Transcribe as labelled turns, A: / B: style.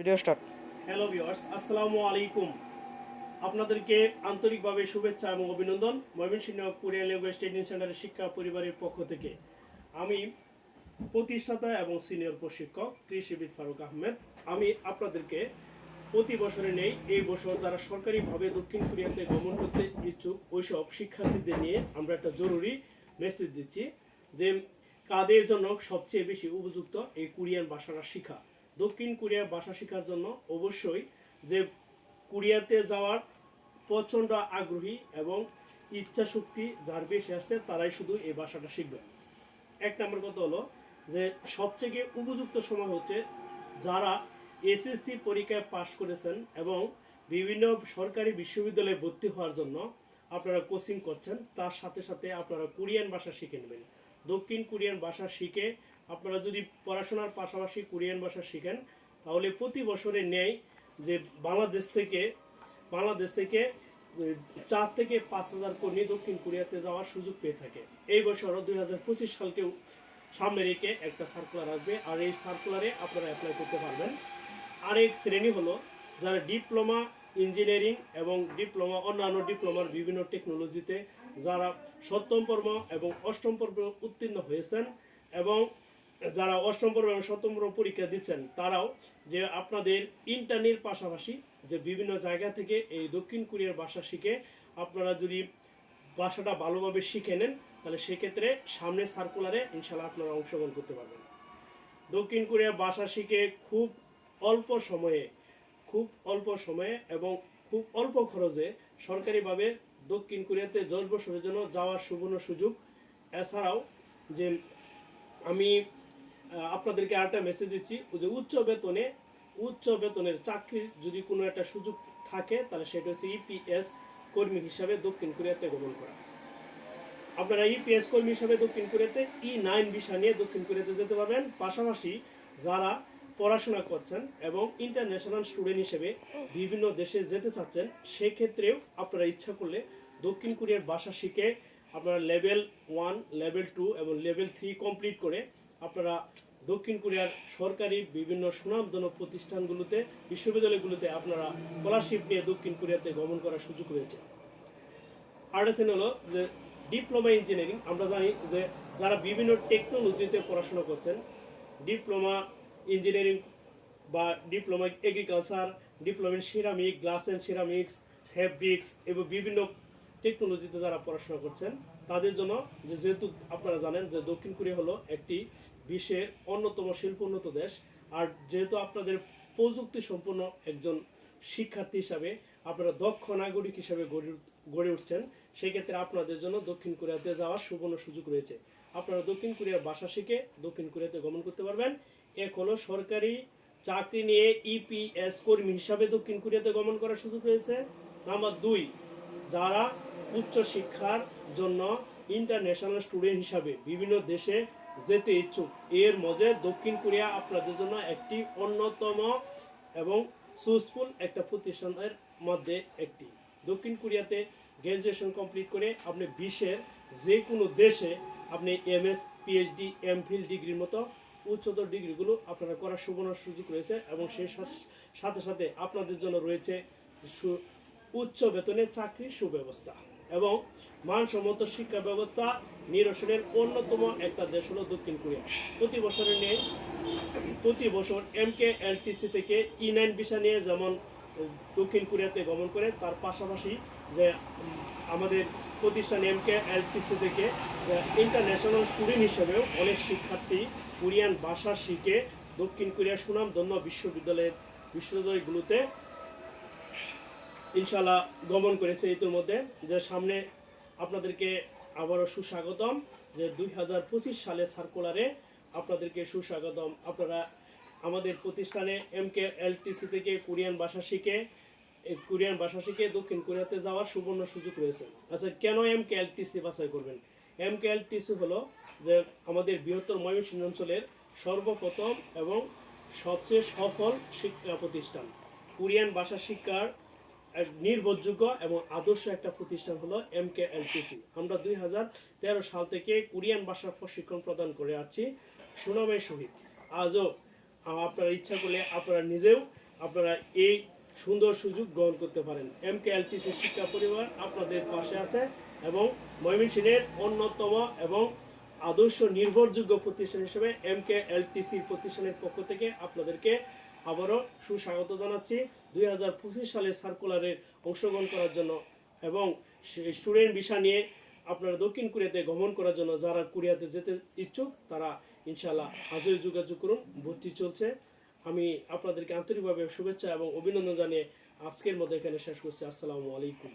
A: Video start.
B: Hello viewers, আসসালামু আলাইকুম। আপনাদেরকে আন্তরিকভাবে শুভেচ্ছা এবং অভিনন্দন ময়মনসিংহ কোরিয়ান ল্যাঙ্গুয়েজ ট্রেনিং সেন্টারের শিক্ষা পরিবারের পক্ষ থেকে। আমি প্রতিষ্ঠাতা এবং সিনিয়র প্রশিক্ষক কৃষিবিদ ফারুক আহমেদ। আমি আপনাদেরকে প্রতি বছরে নেই এই বছর যারা সরকারিভাবে দক্ষিণ কোরিয়াতে গমন করতে ইচ্ছুক, ওইসব শিক্ষার্থীদের নিয়ে আমরা একটা জরুরি মেসেজ দিচ্ছি যে কাদের জন্য সবচেয়ে বেশি উপযুক্ত এই কোরিয়ান ভাষাটা শেখা দক্ষিণ কোরিয়ার ভাষা শেখার জন্য অবশ্যই যে কোরিয়াতে যাওয়ার প্রচণ্ড আগ্রহী এবং ইচ্ছা শক্তি যার বেশি আসছে, তারাই শুধু এই ভাষাটা শিখবে। এক নম্বর কথা হলো যে সবচেয়ে উপযুক্ত সময় হচ্ছে যারা এসএসসি পরীক্ষায় পাশ করেছেন এবং বিভিন্ন সরকারি বিশ্ববিদ্যালয়ে ভর্তি হওয়ার জন্য আপনারা কোচিং করছেন, তার সাথে সাথে আপনারা কোরিয়ান ভাষা শিখে নেবেন। দক্ষিণ কোরিয়ান ভাষা শিখে আপনারা যদি পড়াশোনার পাশাপাশি কোরিয়ান ভাষা শিখেন, তাহলে প্রতি বছরে নেয় যে বাংলাদেশ থেকে বাংলাদেশ থেকে চার থেকে পাঁচ হাজার কর্মী দক্ষিণ কোরিয়াতে যাওয়ার সুযোগ পেয়ে থাকে। এই বছরও দুই হাজার পঁচিশ সালকেও সামনে রেখে একটা সার্কুলার আসবে, আর এই সার্কুলারে আপনারা অ্যাপ্লাই করতে পারবেন। আর এক শ্রেণি হলো যারা ডিপ্লোমা ইঞ্জিনিয়ারিং এবং ডিপ্লোমা, অন্যান্য ডিপ্লোমার বিভিন্ন টেকনোলজিতে যারা সপ্তম পর্ব এবং অষ্টম পর্ব উত্তীর্ণ হয়েছেন এবং যারা অষ্টম পর্ব এবং সপ্তম পর্ব পরীক্ষা দিচ্ছেন, তারাও যে আপনাদের ইন্টারনির পাশাপাশি যে বিভিন্ন জায়গা থেকে এই দক্ষিণ কোরিয়ার ভাষা শিখে আপনারা যদি ভাষাটা ভালোভাবে শিখে নেন, তাহলে সেক্ষেত্রে সামনে সার্কুলারে ইনশাল্লাহ আপনারা অংশগ্রহণ করতে পারবেন। দক্ষিণ কোরিয়ার ভাষা শিখে খুব অল্প সময়ে, খুব অল্প সময়ে এবং খুব অল্প খরচে সরকারিভাবে দক্ষিণ কোরিয়াতে বছরের জন্য যাওয়ার সুবর্ণ সুযোগ। এছাড়াও যে আমি আপনাদেরকে আরেকটা মেসেজ দিচ্ছি। যে উচ্চ বেতনে, উচ্চ বেতনের চাকরির যদি কোনো একটা সুযোগ থাকে, তাহলে সেটা হচ্ছে ইপিএস কর্মী হিসাবে দক্ষিণ কোরিয়াতে গমন করা। আপনারা ইপিএস কর্মী হিসাবে দক্ষিণ কোরিয়াতে ই নাইন ভিসা নিয়ে দক্ষিণ কোরিয়াতে যেতে পারবেন। পাশাপাশি যারা পড়াশোনা করছেন এবং ইন্টারন্যাশনাল স্টুডেন্ট হিসেবে বিভিন্ন দেশে যেতে চাচ্ছেন, সেক্ষেত্রেও আপনারা ইচ্ছা করলে দক্ষিণ কোরিয়ার ভাষা শিখে আপনারা লেভেল ওয়ান লেভেল টু এবং লেভেল থ্রি কমপ্লিট করে আপনারা দক্ষিণ কোরিয়ার সরকারি বিভিন্ন সুনামজনক প্রতিষ্ঠানগুলোতে, বিশ্ববিদ্যালয়গুলোতে আপনারা স্কলারশিপ নিয়ে দক্ষিণ কোরিয়াতে গমন করার সুযোগ রয়েছে। আর্টসেন হলো যে ডিপ্লোমা ইঞ্জিনিয়ারিং আমরা জানি যে যারা বিভিন্ন টেকনোলজিতে পড়াশোনা করছেন ডিপ্লোমা ইঞ্জিনিয়ারিং বা diploma agriculture diploma in ceramic glass and ceramics fabrics এবং বিভিন্ন টেকনোলজিতে যারা পড়াশোনা করছেন, তাদের জন্য যে যেহেতু আপনারা জানেন যে দক্ষিণ কোরিয়া হলো একটি বিশ্বের অন্যতম শিল্পোন্নত দেশ, আর যেহেতু আপনাদের প্রযুক্তি সম্পন্ন একজন শিক্ষার্থী হিসাবে আপনারা দক্ষ নাগরিক হিসাবে গড়ে গড়ে উঠছেন, সেক্ষেত্রে আপনাদের জন্য দক্ষিণ কোরিয়াতে যাওয়ার সুবর্ণ সুযোগ রয়েছে। আপনারা দক্ষিণ কোরিয়ার ভাষা শিখে দক্ষিণ কোরিয়াতে গমন করতে পারবেন। এক হলো সরকারি চাকরি নিয়ে ইপিএস কর্মী হিসাবে দক্ষিণ কোরিয়াতে গমন করার সুযোগ রয়েছে। নাম্বার দুই, যারা উচ্চ শিক্ষার জন্য ইন্টারন্যাশনাল স্টুডেন্ট হিসাবে বিভিন্ন দেশে যেতে ইচ্ছুক। এর মধ্যে দক্ষিণ কোরিয়া আপনাদের জন্য একটি অন্যতম এবং সুসফুল একটা প্রতিষ্ঠানের মধ্যে একটি। দক্ষিণ কোরিয়াতে গ্র্যাজুয়েশন কমপ্লিট করে আপনি বিশ্বের যে কোনো দেশে আপনি এমএস পিএইচডি এমফিল ডিগ্রির মতো উচ্চতর ডিগ্রিগুলো আপনারা করার সুবর্ণ সুযোগ রয়েছে এবং সেই সাথে সাথে আপনাদের জন্য রয়েছে উচ্চ বেতনের চাকরির সুব্যবস্থা। এবং মানসম্মত শিক্ষা ব্যবস্থা নিরসনের অন্যতম একটা দেশ হলো দক্ষিণ কোরিয়া। প্রতি বছরের নিয়ে প্রতি বছর এম কে এলটিসি থেকে ই নাইন ভিসা নিয়ে যেমন দক্ষিণ কোরিয়াতে গমন করে, তার পাশাপাশি যে আমাদের প্রতিষ্ঠান এম কে এলটিসি থেকে ইন্টারন্যাশনাল স্টুডেন্ট হিসেবেও অনেক শিক্ষার্থী কোরিয়ান ভাষা শিখে দক্ষিণ কোরিয়ার সুনামধন্য বিশ্ববিদ্যালয়ের বিশ্ববিদ্যালয়গুলোতে ইনশাল্লাহ গমন করেছে ইতিমধ্যে যে সামনে আপনাদেরকে আবারও সুস্বাগতম। যে দুই হাজার পঁচিশ সালে সার্কুলারে আপনাদেরকে সুস্বাগতম। আপনারা আমাদের প্রতিষ্ঠানে এম কে এলটিসি থেকে কোরিয়ান ভাষা শিখে কোরিয়ান ভাষা শিখে দক্ষিণ কোরিয়াতে যাওয়ার সুবর্ণ সুযোগ রয়েছে। আচ্ছা কেন এম কে এলটিসি বাছাই করবেন? এম কে এলটিসি হলো যে আমাদের বৃহত্তর ময়মনসিংহ অঞ্চলের সর্বপ্রথম এবং সবচেয়ে সফল শিক্ষা প্রতিষ্ঠান। কোরিয়ান ভাষা শিক্ষার নির্ভরযোগ্য এবং আদর্শ একটা প্রতিষ্ঠান হলো এম কে এলটিসি আমরা দুই হাজার তেরো সাল থেকে কোরিয়ান ভাষার প্রশিক্ষণ প্রদান করে আসছি সুনামের সহিত। আজও আপনারা ইচ্ছা করলে আপনারা নিজেও আপনারা এই সুন্দর সুযোগ গ্রহণ করতে পারেন। এম কে এলটিসি শিক্ষা পরিবার আপনাদের পাশে আছে এবং ময়মনসিংহের অন্যতম এবং আদর্শ নির্ভরযোগ্য প্রতিষ্ঠান হিসেবে এম কে এলটিসির প্রতিষ্ঠানের পক্ষ থেকে আপনাদেরকে আবারও সুস্বাগত জানাচ্ছি। দুই হাজার পঁচিশ সালের সার্কুলারে অংশগ্রহণ করার জন্য এবং স্টুডেন্ট ভিসা নিয়ে আপনারা দক্ষিণ কোরিয়াতে গমন করার জন্য যারা কোরিয়াতে যেতে ইচ্ছুক, তারা ইনশাল্লাহ আজই যোগাযোগ করুন। ভর্তি চলছে। আমি আপনাদেরকে আন্তরিকভাবে শুভেচ্ছা এবং অভিনন্দন জানিয়ে আজকের মধ্যে এখানে শেষ করছি। আসসালামু আলাইকুম।